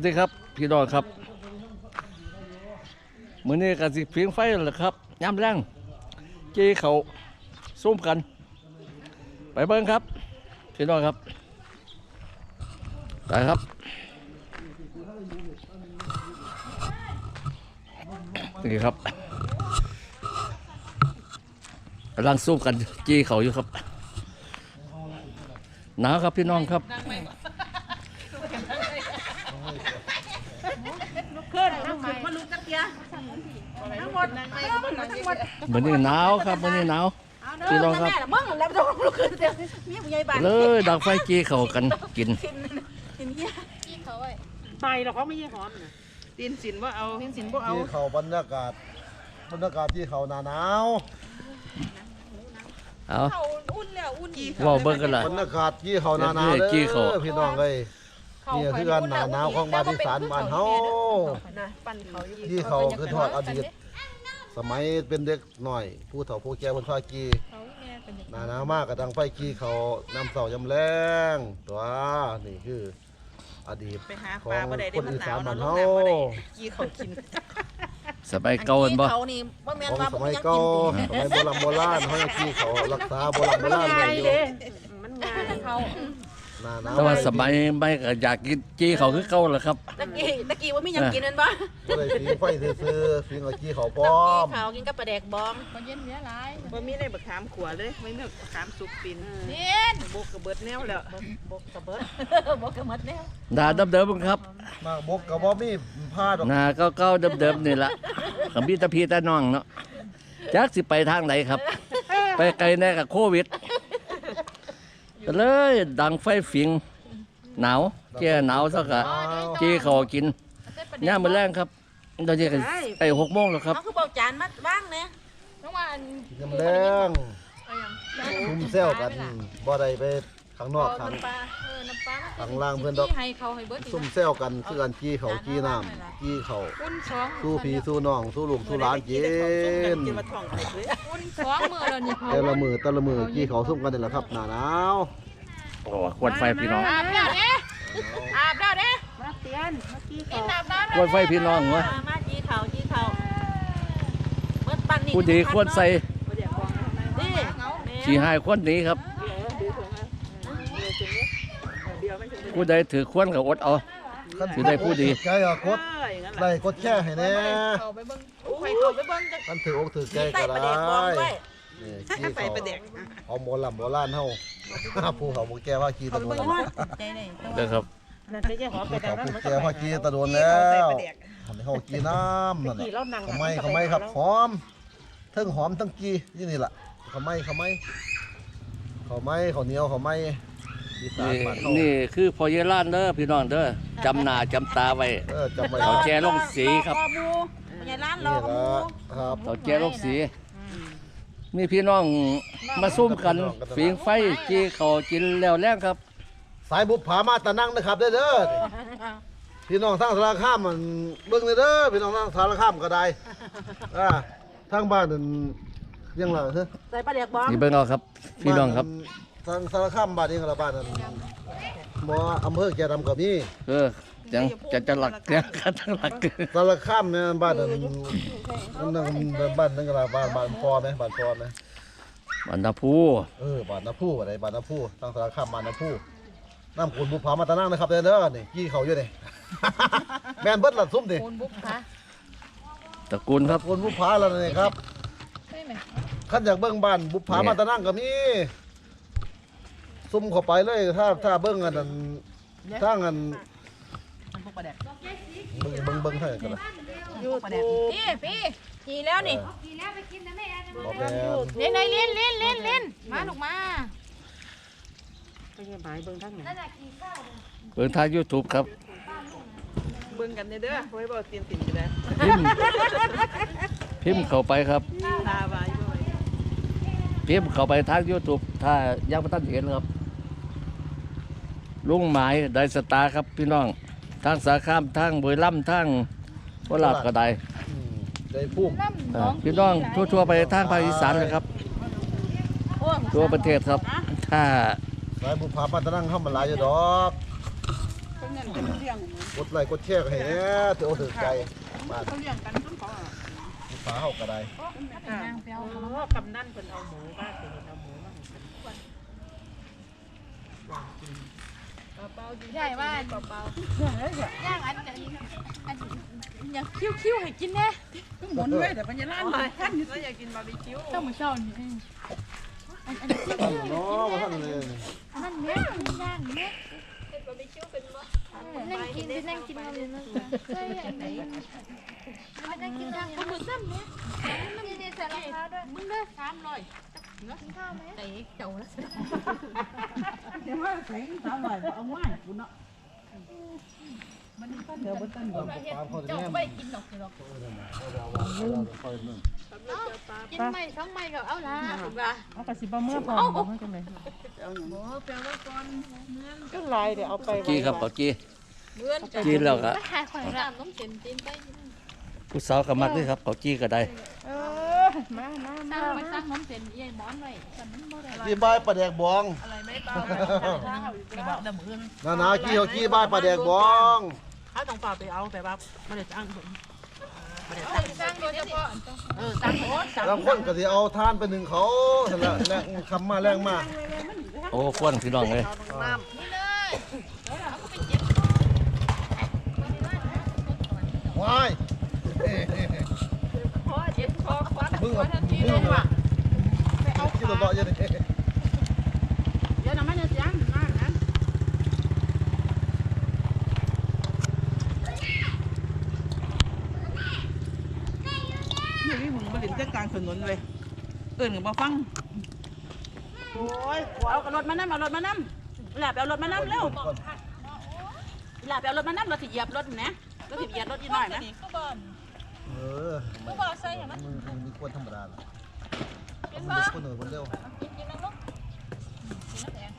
วัสดีครับ พี่น้องครับมือนี้ก็สิเพียงไฟแล้วล่ะครับยามแรงเจีเขาซุ่มกัน ไปเบิ่งครับ พี่น้องครับไปครับนี่ครับกำลังซุ่มกันจีเขาอยู่ครับ หนาวครับพี่น้องครับ ขึ้นทั้งหมดมาลุกจักเทียทั้งหมดทั้งหมด ทั้งหมดมื้อนี้หนาวครับมื้อนี้หนาวพี่น้องครับ แม่ละมึงแล้วต้องลุกขึ้นเดี๋ยวมีผู้ใหญ่บ้านเลยดังไฟจีเขากันกินกินเฮียไปหรอกเขาไม่ใช่หอมนะตีนสินว่าเอาตีนสินว่าเอาที่เขาบรรยากาศ บรรยากาศที่เขาหนาหนาวเอาเขาอุ่นแล้วอุ่นอีกเว่าเบิ่งกันล่ะ บรรยากาศที่เขาหนาหนาวเดี๋ยวจี้เขาเด้อพี่น้องเอ้ย นี่คือการหนาหนาวของบ้านอีสานบ้านเฮานะปั่นเขาอยู่ที่เขาคือทอดอดีต สมัยเป็นเด็กหน่อย ผู้เฒ่าผู้แก่บนฟ้ากีหนาหนาวมากกระดังไฟกีเขาน้ำเสายำแรงตัวนี่คืออดีตไปหาขอปลางบ่ได้คได้นมันอีหนาสานวบ้านเนาะเฮาลงน้ำบ่ได้กี้เขากินสบายเก่ากันบ่ เขานี่บ่แม่นของว่าสบ่มัยยังเก่ากินสมัยโบราณโบราณเฮาที่เขารักษาโบราณโบราณไว้อยู่มันง่ายเขา หนาหนาวแต่ว่าสมัยไม่ก็อยากกินจีเขาคือเก่าแหละครับ ตะกี้ตะกี้ว่ามียังกินนั่นบ่ก็เลยฟีไฟซื้อๆฟีเอากี้เขาพร้ตะอกี้มเขากินกับปลาแดกบองบ่มีได้บักขามขัวเลยไม่มีบักขามสุกปินเย็นบกกระเบิดแนวแล้วบกกระเบิดบกกระหมดแล้วหน้าเดิมๆครับมากบกกับบ่มีผ้าดอกหน้าเก่าๆเดิมๆนี่ล่ะกับพี่ตะพี่ตะน้องเนาะจักสิไปทางไหนครับ ไปไกลแน่กับโควิด ก็เลยดังไฟฝิงหนาวแก่หนาวซะกะจีเขากินย่ามมื้อแรงครับตอนนี้ก็ใกล้หกโมงแล้วครับเขาคือบอกจานมาว่างเนี่ยกินน้ำแรงซุ่มแซวกันบ่ได้ไป ข้างนอกข้างข้างล่างเพิ่นดอก ให้เขาให้เบิดซุ่มแซวกันคือกันกี้เขากี้น้ำกี้เขาคุณสองสู้พี่สู้น้องสู้ลูกสู้หลานกิได้เขาส้มกันนกินมาท่องเขาเลยคุณสองมือแล้วนี่เขาแต่ละมือแต่ละมือกี้เขาซุ่มกันนี่แหละครับหน้าหนาวโอ้ควันไฟพี่น้องอาบแล้วเด้อาบแล้วเด้มาเตียนมากี้กิเขานอาบน้ำควันไฟพี่น้องวะมามาจีเขาจีเขาเบิดปั่นนี่ผู้ดีควรใส่บ่อยากบอกนะนี่ สีหายควรหนีครับ เดี๋ยวดูถุงอะเดี๋ยวถุงนี้เดี๋ยวมันถึง ผู้ใดถือควรก็อดเอาสิได้ผู้ดีใจอะกดอย่างนั้นไล่กดแช่ให้แน่เขาไปเบิ่งไปเขาไปเบิ่งกันมันถืออกถือใจใส่ก็ปลาได้แดกบองด้วยนี่กี้ใส่เขาประเด็กเอาโบราณโบราณเฮาผู้เขาผู้แก่ว่ากี้ตะโดนแล้วใจเลยเด้อครับนั่นไม่ใช่หอมไปผู้แต่เขานั้นผู้มันแก่ว่ากี้ตะโดนแล้แล้ววใส่ประเด็กทำให้เขากี้น้ำนั่นกี่น่ะเรานั่งเขาไม่เขาไม่ครับหอมทั้งหอมทั้งกี้นี่นี่แหละเขาไม่เขาไม่เขาไม่เขาเหนียวเขาไม่ อีสานนี่บ้านเขานี่คือพอเยลานเด้อพี่น้องเด้อจำหน้าจำตาไว้ เออจำไว้เขาแจลงสีครับ อมูใหญ่ร้านรอนี่กมูละครับ เขาแจลงสี มีพี่น้องมาซุ่มกันฝีงไฟจีเขากินแล้วแรงครับ สายบุปผามาตะนั่งนะครับเด้อเด้อพี่น้องทางสารคามมันเบิ่งเลยเด้อพี่น้องทางสารคามก็ได้อ่าทางบ้านนั่นยังไงเฮ้ยใส่ปลาแดกบองนี่เบิ่งเอาครับ พี่น้องครับ ทางสารคามบ้านเองละบ้านนั่นหมออำเภอแก่ดำกับนี่เออจังจะจะหลักเนี่ยกันทั้งหลักสารคามเนี่ยบ้านนั่นนั่นบ้านนั่นก็ละบ้านบ้านพอไหมบ้านพอไหมบรรดาภูเออบ้านน้ำผู้อะไรบ้านน้ำผู้ทางสารคามบ้านน้ำผู้น้ำขุนบุปผามาตะนั่งนะครับเด้อเด้อนี่กี้เขาอยู่นี่แม่นเบิดละซุ่มนี่คุณบุ๊กค่ะตระกูลครับขุนบุปผาแล้วนี่ครับ ใช่ไหมขันอยากเบิ้งบ้านบุปผามาตะนั่งก็มี ซุ่มเข้าไปเลย ถ้าถ้าเบิ้งอันนั้นทางอันเบิ้งเบิ้งเบิ้งเท่าไหร่กันละยูทูบพี่พี่ขี่แล้วนี่บอกแม่นเล่นเลยเล่นเล่นเล่นเล่นมาลูกมาไม่ใช่หมายเบิ่งทั้งนั้นเบิ่งทาง YouTube ครับเบิ่งกันเด้อไว้บ่เตียนติ่นก็ได้พิมพ์พิมพ์เข้าไปครับตาบายด้วยพิมพ์เข้าไปทาง YouTube ถ้ายังไม่ทันเห็นครับ ลุงหมายไดสตาร์ครับพี่น้องทางสาขามทางบุรีรัมย์ทางโคราชก็ได้อืมได้พุ่มน้ำเอน้อองพี่น้องทั่วๆไปทางภาคอีสานเลยครับ ทั่วประเทศครับ ถ้าสายบุปผามาตะนั่งเข้ามาหลายอยู่ดอกเป็นนั่นเป็นเรื่องกดไลค์กดแชร์ก็ให้แหน่ถือเอาถือใจมาเขาเลี้ยงกันต้นเขาอะฝาเฮาก็ได้นางเปียวเออกำนั่นเป็นเอาหมูบ้านเป็นเอาหมูมาให้กัน ใหญ่ว่าเบาๆย่างอันอันอันอย่างคิ้วๆให้กินแน่หมุนไว้แต่ปัญญาล้านท่านก็อยากกินบาร์บีคิวต้องมาเช่านี่อันอันคิ้วเนาะบ่ทันเลยอันนั้นแม่ย่างแม่นั่งกินไปนั่งกินมาเลยนะใช่อันไหนมานั่งกินย่างเขาเหมือนซ้ำเนี่ยมันมีใส่รองเท้าด้วยมึงเด้อสามร้อยกินข้าวไหม เตะเจ้าแล้วเดี๋ยวว่าส่สามร้อยเอาง่ายกูเนาะมันเดี๋ยวบ่ตันบ่ปาเขาจะเจ้าไม่กินหรอกหรอกกินไม่ทั้งไม่กับเอาละถูกป่ะเอากระสิบเมื่อพอบ่ให้จังได๋เอาหยังบ่แปลว่าก่อนเมืองก็ลายเดี๋ยวเอาไปกี้ครับเปากี้เมือนกี้แล้วก็หาของร้านน้ำเค็มจีนไปผู้สาวก็มักด้วยครับเปากี้ก็ได้เออ มามาสร้างไปสร้างน้ำเค็มยี่หมอนไว้แต่มันบ่ได้กี้บ้ายปลาแดกบองอะไรไม่เปล่าจะบอกแต่มื้อนานากี้เฮากี้บ้ายปลาแดกบองเขาต้องเปล่าไปเอาแต่ว่าบ่ได้จ้างผมบ่ได้สร้างโดยเฉพาะเออสั่งโหดสั่งบางคนก็สิเอาทานไปหนึ่งเขานั่นแหละแรงคำมาแรงมาโอ้ควนพี่น้องเลยนี่เลยว้าย พอเจ็บคอ ควัดมึงอะมึงอะที่ตัวเลาะอยังไงเดี๋ยวน้ำมันจะจ้างมานะนี่มึงมาเล่นกลางถนนเลยเอิ้นก็บ่ฟังโอ้ยเอารถมานำเอารถมานำหลับเอารถมานำเร็วหลับเอารถมานำรถสิเหยียบรถนะรถสิเหยียบรถอีกหน่อยนะ เออก็บ่ใส่ให้มันมึงมึงมีควรธรรมดาล่ะกินมึงบ่เด็กคนหนึ่งคนเดียวกินกินนั่งลงกินน้ำแดง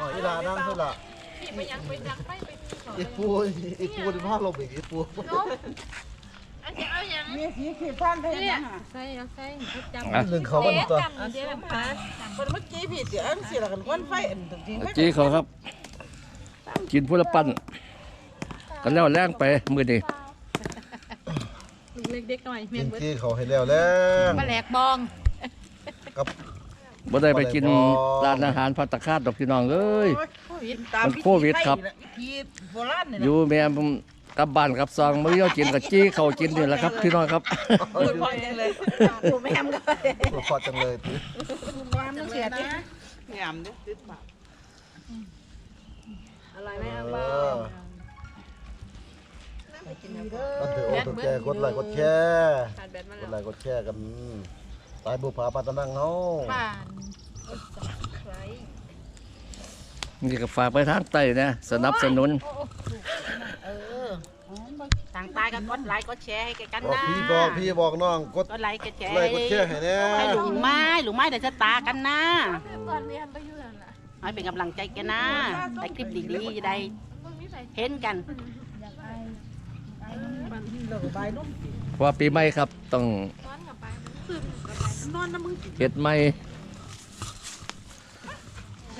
อ๋ออีหลานั่งเท่าไหร่พี่ไปยังไปยังไปไปอีปูอีปูที่พาลงอีกอีปูอันจะเอาอย่างมีสีขีดท่านได้เนี่ยัยงอะใส่เอาใส่จำอะหนึ่งเขาวันตัวจำเดี๋ยวมาคนเมื่อกี้ผิดเดี๋ยวอันสิละกันควันไฟอันจริงเปากี้เขาครับ กินผู้ละปั้นกันแล้วแรงไปมือนี่ลูก เล็กเด็กหน่อยกินกี้เขาให้แล้วแล้วมาแหลกบองกับ บ่ได้ไปกินร้านอาหารพัตตาคาดดอกพี่น้องเอ้ย มันโควิดครับขีดโบราณนี่อยู่แม่ผมกลับบ้านกลับซองมื้อเดียวกินกับจี้เขากินนี่แหละครับพี่น้องครับ พูดพอจังเลยกูแม่มก็ตัวพอจังเลยติแม่มต้องเสียดิแง่มดิติดปากอะไรไหมเออ มันถือโอ้ตัวแกกดไลค์กดแชร์ขาดแบตมากดไลค์กดแชร์กันตายบุพาปาตะนังเฮาผ่านนี่ก็ฝากไปทางใต้นะ สนับสนุน เออต่างตายกันกดไลค์กดแชร์ให้กันบอกนะพี่บอกพี่บอกน้องกดกดไลค์กดแชร์ไลค์กดแชร์ให้แน่ให้ลุงไม้ลุงไม้เดี๋ยวจะตากันนะก่อนเรียนไปอยู่นั่นน่ะให้เป็นกำลังใจกันนะได้คลิปดีๆจะได้มึงมีใส่เห็นกัน เพราะว่าปีใหม่ครับต้องซ้อนกับไปนอนนะมึงเฮ็ดใหม่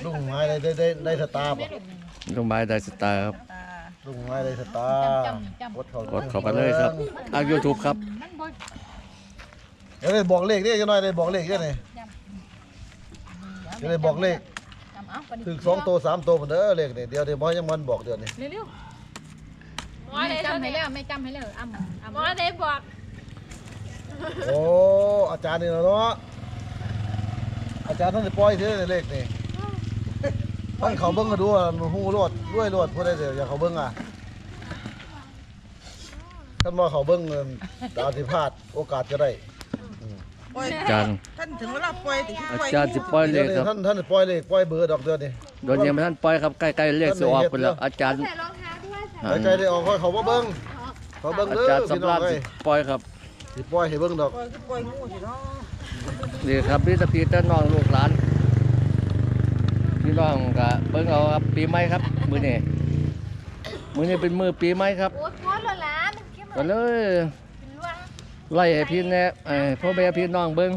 ลุงไม้ได้ได้ได้ได้สตาร์บ่ลงไม้ได้สตาร์ครับลุงไม้ได้สตาร์กดเขากดเข้าไปเลยครับทาง YouTube ครับ มันบ่เดี๋ยวได้บอกเลขนี่จังหน่อยได้บอกเลขเด้อนี่จะได้บอกเลขจำเอาปถึงสองตัวสามตัวเหมือนเด้อเลขนี่เดี๋ยวเดี๋ยวบ่ยังมันบอกเดี๋ยวนี้เร็วๆ ไม่จำให้แล้วไม่จำให้แล้วอ้ำอ้ำว่าได้บอกโอ้อาจารย์นี่ล่ะเนาะอาจารย์ท่านสิปล่อยเด้อเลขนี่ท่านเขาเบิ่งก็ดูว่าฮู้รอดรวยรอดผู้ใดเดี๋ยวอยากเขาเบิ่งอะท่านว่าเขาเบิ่งเงินดาวสิพลาดโอกาสจะได้อาจารย์ท่านถึงเวลาปล่อยติอาจารย์สิปล่อยเลเดี๋ยวขนี้ครับท่านท่านปล่อยเลขปล่อยเบอร์ดอกเดือนนี่โดนยังไม่ทันปล่อยครับใกล้ๆเลขสิออกไปแล้วอาจารย์ หายใจได้ออกค่อยเขามาเบิ่งเขาเบิ่งอาเด้อจารย์พี่สำน้อรางญเอ้สิยปล่อยครับ สิปล่อยให้เบิ่งดอกปล่อยก็ปล่อยงูสิเนาะนี่ครับพี่ตะพีตะน้องลูกหลานพี่น้องก็เบิ่งเอาครับปีใหม่ครับ มื้อนี้มื้อนี้เป็นมื้อปีใหม่ครับโอ้ยก้อนละล้านเข้มก็เลยเป็นล่วงไล่ให้พี่แน่เอ่อพ่อแม่พี่น้องเบิ่ง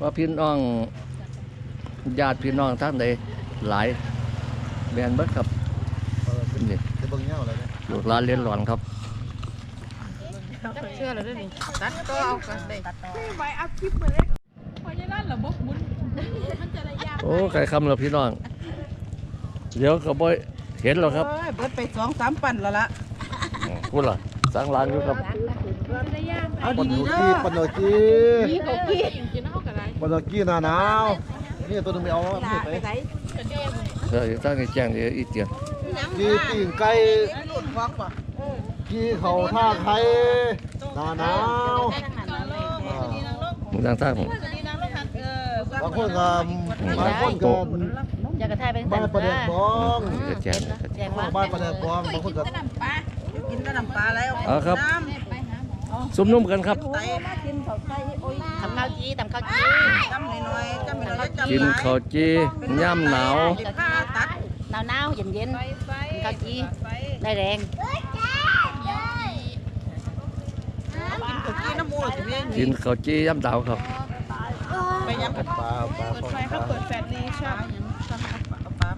ว่าพี่น้องญาติพี่น้องท่านใดหลายแมนเบิดครับ กหลานเรียนหลอนครับ เชื่อเลยด้วยนี่ตัดก็เอากันได้ไปเอาคลิปมาเลยพอจะนั่นเหรอบุ๊กบุญมันจะระยะโอ้ไก่คำแล้วพี่น้อง เดี๋ยวก็บ่เห็นแล้วครับเอ้ยเบิดไปสองสามปั่นแล้วล่ะพูดล่ะสร้างร้านอยู่ครับระยะเอาปนโนดีๆเด้กี้อปนโนกี้นี่เขากี้กินเอากันไรปนโนกี้หน้าหนาวนี่ตัวหนึงไม่เอาไม่ไปเออตั้งให้แจ้งเดี๋ยวอีเตียนกี้ปิ่งไก่ รุ่นฟอกป่ะกี้เขาท่าไข่หน้าหนาวอ่ามึงตั้งท่าผมบางคนก็บางคนก็อยากกระทายเป็นบ้านประเด็กบองจะแจ้งแจ้งว่าบ้านประเด็กบองบางคนก็กินแต่น้ำปลาแล้วเอาครับน้ซุ่มนุ่มกันครับำไตทำข้าวจีทำข้าวจีจำหน่อยๆจำหน่อยๆจำกินข้าวจีย่ำหนาวข้าตัดหนาวหนาวเย็นเย็นข้าวจี ได้แรงกินข้าวจีน้ำมูกสิเพียงกินข้าวจีย่ำหนาวครับไปยำปลาปลาปลาไฟเขาเปิดแฟลชนี้ใช่ปลา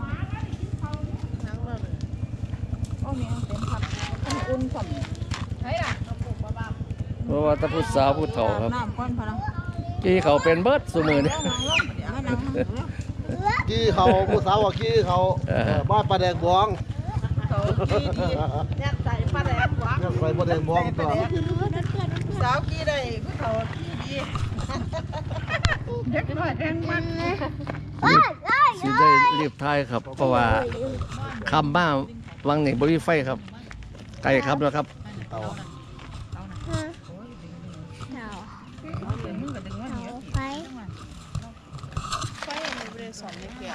เฮ้ยอะเพราะว่าแตะผู้สาวผู้เฒ่าครับน้ำก้อนพลังจีเขาเป็นเบิดสมือนี่กี้เขาผู้สาวว่ากี้เขาเออเออบ้านประเด็กบอง เขาีดียักใส่ปลาแดงหวานเรื่องใส่ประเด็กบองตัวสาวกีได้ผู้เขาจีดีเด็กน้อยแดงมันสิได้รีบทายครับ เพราะว่าคำบ้าวังนี่บ่มีไฟครับ ไก่ครับแล้วครับ เต่า ไฟ ไฟอันนี้ไม่ได้สอนในเกียร์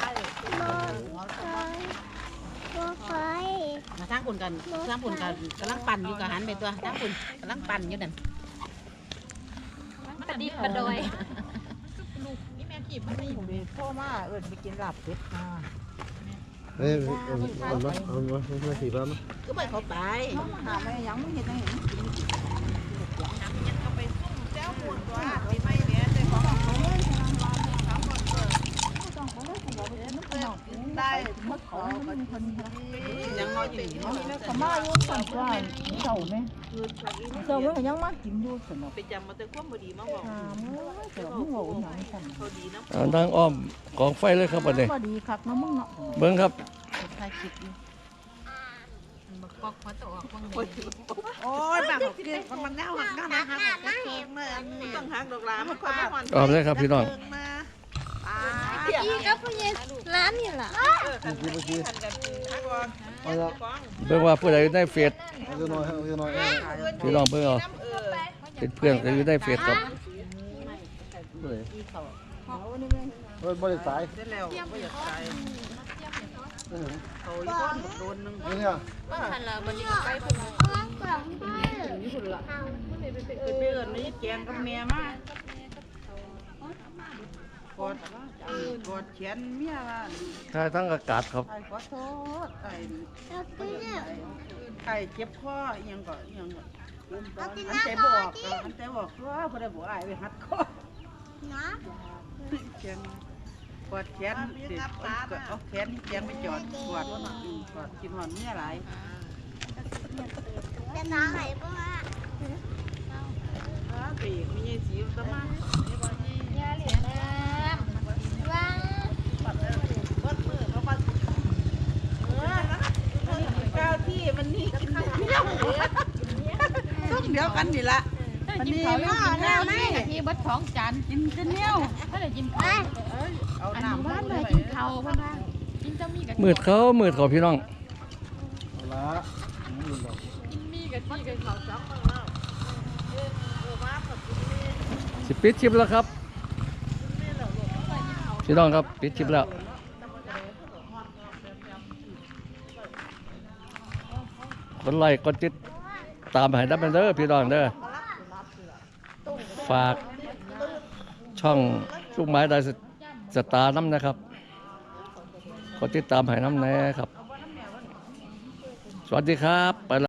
ไฟ มา ทางปุ่นกันทางปุ่นกันกำลังปั่นอยู่กับหันไปตัวทางปุ่นกำลังปั่นอยู่นั่นประดิษฐ์ประดอยนี่แม่ขีบมันนี่พ่อมาเอิญไปกินลาบเป็ดมาเอ้ยเอาเอามาเอามาเอามาสี่พันก็ไปเขาไปหาแม่ยังไม่เห็นยังเห็น เอาไปซุ่มแจ้วหมุนตัวปีใหม่เนี้ยใจของเขา ได้ยังน้อยอยู่นี่เขามาอยู่สั่งว่าเจ้าไหมเจ้ามันยังมากินอยู่สนุกไปจำมาแต่ความบดีมาบอกเจ้ามึงโง่หนังสั่นเขาดีนะทางอ้อมของไฟเลยครับอันนี้พอดีครับน้องมึงเนาะเบิ่งครับถ่ายคลิปอยู่กอกหัวตออกบ้างเลยโอ้ยแบบเกี่ยวมันแนวหักหน้านะหักเกินเลยต้องหักดอกลามันค่อยมาหอนอ้อมเลยครับพี่น้อง มา พี่กับผู้ใหญ่ร้า นนี่ล่ะเมื่อกี้เมื่อกี้ทันอนเอาละเบิ่งว่าผู้ใดอยู่ในเฟซเอาเยอะน่อยเอาจะน้อยเออพี่น้องเบิ่งเอาเป็นเพื่อนก็อยู่ในเฟซครับเฮ้ยเฮ้ยบริษัทเสร็จแล้วไม่อยากใจเออเขาอีกคนโดนนึงนี่เนี่ยทันละวันนี้ไปพุ่นกล่องไฟเป็นเดือนนี้แกงกับเมียมากกอด กอดแขนเมียว่าถ่ายทั้งอากาศครับไอ้ขอโทษไอ้เอากินเนี่ยไอ้เจ็บคออีหยังก็อีหยังก็อันใจบอกอันใจบอกว่าพอได้บอกไอ้ไปหัดคอนะแขนกอดแขนเด็กเอาแขนแขนไปจอดกอดว่าอืมกอดกินหอนเมียหลายจะน้องไหนบ้างอ้าปีกมีสีตะมา ยาเหลือน้ำว่าง ก้าวที่มันนี่กินเที่ยวต้องเดียว กันนี่ละมันนี่มันกินข้าวนี่ที่บัดท้องจานกินจะเนี้ยวถ้าได้กินข้าวเอาอันน้ำนี้บ้านเลยกินข้าวบ้านว่ากินจะมีกับมืดเขามืดเขาพี่น้องเอาละอืมมีกับที่กับข้าวจับมาแล้วสิปิดคลิปแล้วครับพี่น้องครับปิดคลิปแล้วกดไลค์กดติด ตามให้ดับเบิลเด้อพี่น้องเด้อฝากช่องลูกไม้ได้สตาร์น้ำนะครับขอติดตามให้น้ำแน่ครับ สวัสดีครับไปละ